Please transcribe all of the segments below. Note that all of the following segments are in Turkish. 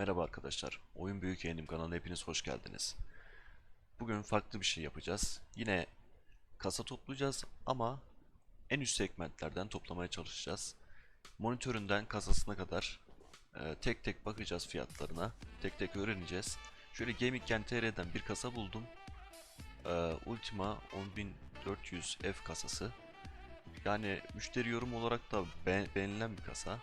Merhaba arkadaşlar, Oyun Büyük Yeğenim kanalına hepiniz hoş geldiniz. Bugün farklı bir şey yapacağız. Yine kasa toplayacağız ama en üst segmentlerden toplamaya çalışacağız. Monitöründen kasasına kadar e, tek tek bakacağız fiyatlarına, tek tek öğreneceğiz. Şöyle Gaming.tr'den bir kasa buldum. E, Ultima 10400 F kasası. Yani müşteri yorum olarak da be- beğenilen bir kasa.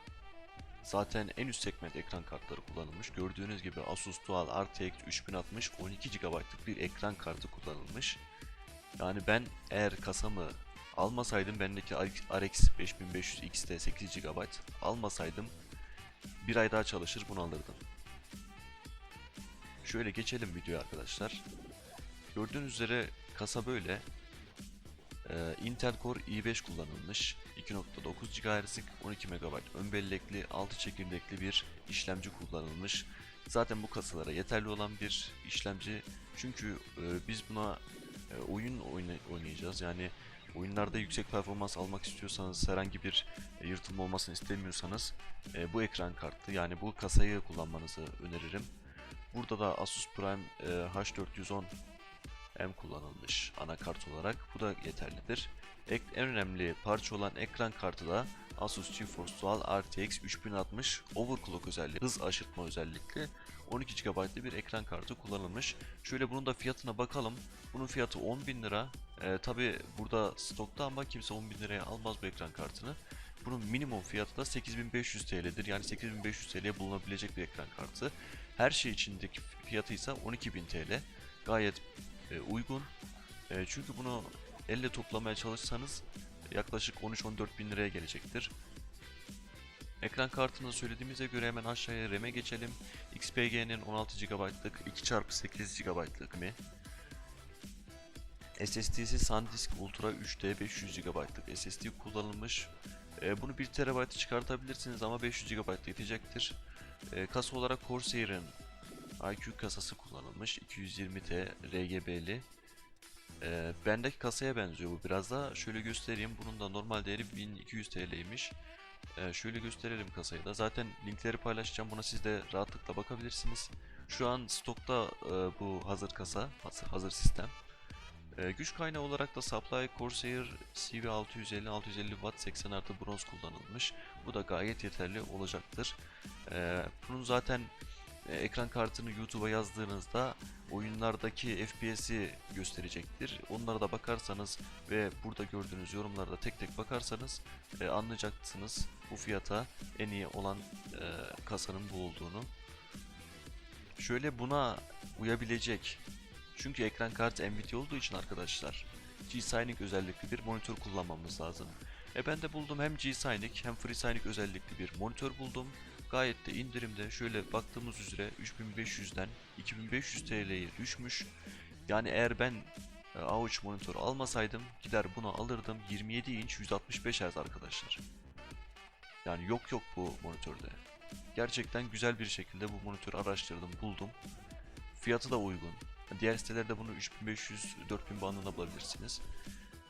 Zaten en üst segment ekran kartları kullanılmış. Gördüğünüz gibi Asus Dual RTX 3060 12 GB'lık bir ekran kartı kullanılmış. Yani ben eğer kasamı almasaydım bendeki RX 5500 XT 8 GB almasaydım bir ay daha çalışır bunu alırdım. Şöyle geçelim videoya arkadaşlar. Gördüğünüz üzere kasa böyle. Ee, Intel Core i5 kullanılmış. 2.9 GHz'lik 12 MB ön bellekli 6 çekirdekli bir işlemci kullanılmış. Zaten bu kasalara yeterli olan bir işlemci. Çünkü e, biz buna e, oyun oyna- oynayacağız. Yani oyunlarda yüksek performans almak istiyorsanız herhangi bir e, yırtılma olmasını istemiyorsanız e, bu ekran kartı yani bu kasayı kullanmanızı öneririm. Burada da Asus Prime e, H410 M kullanılmış anakart olarak. Bu da yeterlidir. En önemli parça olan ekran kartı da Asus GeForce Dual RTX 3060 Overclock özelliği, hız aşırtma özellikli 12 GB'lı bir ekran kartı kullanılmış. Şöyle bunun da fiyatına bakalım. Bunun fiyatı 10.000 lira. Ee, Tabi burada stokta ama kimse 10.000 liraya almaz bu ekran kartını. Bunun minimum fiyatı da 8500 TL'dir. Yani 8500 TL'ye bulunabilecek bir ekran kartı. Her şey içindeki fiyatı ise 12.000 TL. Gayet e, uygun. E, çünkü bunu elle toplamaya çalışsanız yaklaşık 13-14 bin liraya gelecektir. Ekran kartını söylediğimize göre hemen aşağıya RAM'e geçelim. XPG'nin 16 GB'lık 2x8 GB'lık mi? SSD'si SanDisk Ultra 3D 500 GB'lık SSD kullanılmış. E, bunu 1 TB çıkartabilirsiniz ama 500 GB yetecektir. E, kasa olarak Corsair'ın IQ kasası kullanılmış. 220T RGB'li. Ee, bendeki kasaya benziyor bu biraz da. Şöyle göstereyim. Bunun da normal değeri 1200 TL'ymiş. Ee, şöyle gösterelim kasayı da. Zaten linkleri paylaşacağım. Buna siz de rahatlıkla bakabilirsiniz. Şu an stokta e, bu hazır kasa, hazır, sistem. Ee, güç kaynağı olarak da Supply Corsair CV650 650 Watt 80 artı bronz kullanılmış. Bu da gayet yeterli olacaktır. Ee, bunun zaten e, ekran kartını YouTube'a yazdığınızda oyunlardaki FPS'i gösterecektir. Onlara da bakarsanız ve burada gördüğünüz yorumlarda tek tek bakarsanız e, anlayacaksınız bu fiyata en iyi olan e, kasanın bu olduğunu. Şöyle buna uyabilecek çünkü ekran kartı Nvidia olduğu için arkadaşlar G-Sync özellikli bir monitör kullanmamız lazım. E ben de buldum hem G-Sync hem FreeSync özellikli bir monitör buldum. Gayet de indirimde şöyle baktığımız üzere 3500'den 2500 TL'ye düşmüş. Yani eğer ben e, A3 monitör almasaydım gider bunu alırdım 27 inç 165 Hz arkadaşlar. Yani yok yok bu monitörde. Gerçekten güzel bir şekilde bu monitörü araştırdım buldum. Fiyatı da uygun. Diğer sitelerde bunu 3500-4000 bandında bulabilirsiniz.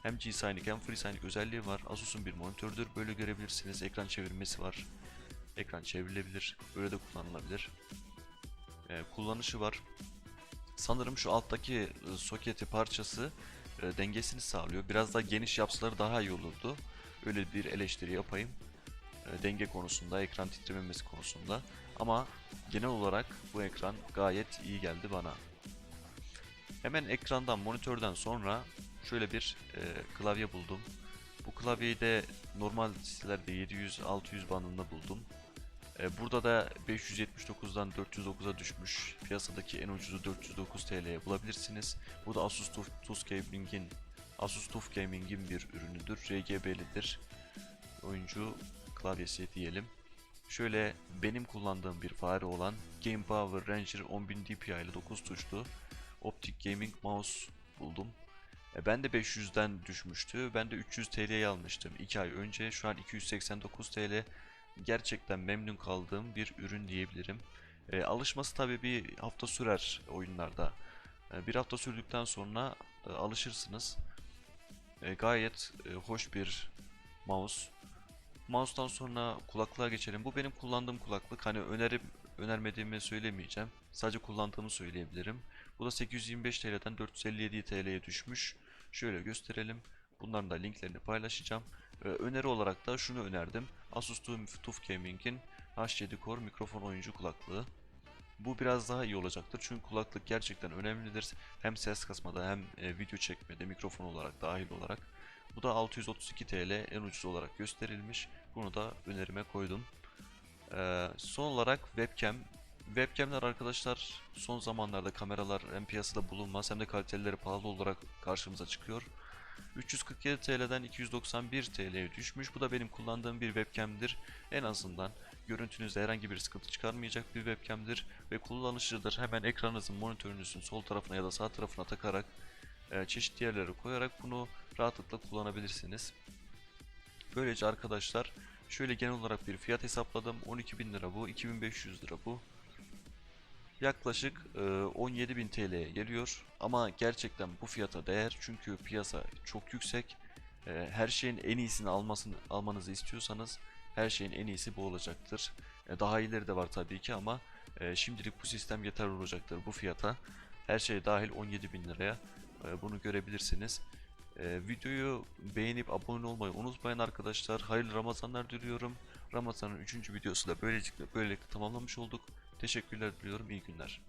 Hem G-Sync hem FreeSync özelliği var. Asus'un bir monitörüdür. Böyle görebilirsiniz. Ekran çevirmesi var. Ekran çevrilebilir. Böyle de kullanılabilir. Ee, kullanışı var. Sanırım şu alttaki e, soketi parçası e, dengesini sağlıyor. Biraz daha geniş yapsaları daha iyi olurdu. Öyle bir eleştiri yapayım. E, denge konusunda, ekran titrememesi konusunda. Ama genel olarak bu ekran gayet iyi geldi bana. Hemen ekrandan, monitörden sonra şöyle bir e, klavye buldum. Bu klavyeyi de normal sitelerde 700-600 bandında buldum. E, burada da 579'dan 409'a düşmüş. Piyasadaki en ucuzu 409 TL'ye bulabilirsiniz. Bu da Asus TUF, Gaming'in Asus TUF Gaming'in bir ürünüdür. RGB'lidir. Oyuncu klavyesi diyelim. Şöyle benim kullandığım bir fare olan Game Power Ranger 10000 DPI ile 9 tuşlu Optic Gaming Mouse buldum. E, ben de 500'den düşmüştü. Ben de 300 TL'ye almıştım 2 ay önce. Şu an 289 TL. Gerçekten memnun kaldığım bir ürün diyebilirim. E, alışması tabi bir hafta sürer oyunlarda. E, bir hafta sürdükten sonra e, alışırsınız. E, gayet e, hoş bir mouse. Mouse'dan sonra kulaklığa geçelim. Bu benim kullandığım kulaklık. Hani önerim önermediğimi söylemeyeceğim. Sadece kullandığımı söyleyebilirim. Bu da 825 TL'den 457 TL'ye düşmüş. Şöyle gösterelim. Bunların da linklerini paylaşacağım. Ee, öneri olarak da şunu önerdim. Asus TUF Gaming'in H7 Core mikrofon oyuncu kulaklığı. Bu biraz daha iyi olacaktır çünkü kulaklık gerçekten önemlidir. Hem ses kasmada hem e, video çekmede mikrofon olarak dahil olarak. Bu da 632 TL en ucuz olarak gösterilmiş. Bunu da önerime koydum. Ee, son olarak webcam. Webcamler arkadaşlar son zamanlarda kameralar hem piyasada bulunmaz hem de kaliteleri pahalı olarak karşımıza çıkıyor. 347 TL'den 291 TL'ye düşmüş. Bu da benim kullandığım bir webcam'dir. En azından görüntünüzde herhangi bir sıkıntı çıkarmayacak bir webcam'dir ve kullanışlıdır. Hemen ekranınızın monitörünüzün sol tarafına ya da sağ tarafına takarak e, çeşitli yerlere koyarak bunu rahatlıkla kullanabilirsiniz. Böylece arkadaşlar şöyle genel olarak bir fiyat hesapladım. 12.000 lira bu, 2500 lira bu. Yaklaşık e, 17.000 TL'ye geliyor ama gerçekten bu fiyata değer çünkü piyasa çok yüksek. E, her şeyin en iyisini almasını almanızı istiyorsanız her şeyin en iyisi bu olacaktır. E, daha iyileri de var tabii ki ama e, şimdilik bu sistem yeterli olacaktır bu fiyata. Her şey dahil 17.000 liraya e, bunu görebilirsiniz. E, videoyu beğenip abone olmayı unutmayın arkadaşlar. Hayırlı Ramazanlar diliyorum. Ramazan'ın 3. videosu da böylelikle böylelikle tamamlamış olduk. Teşekkürler diliyorum. İyi günler.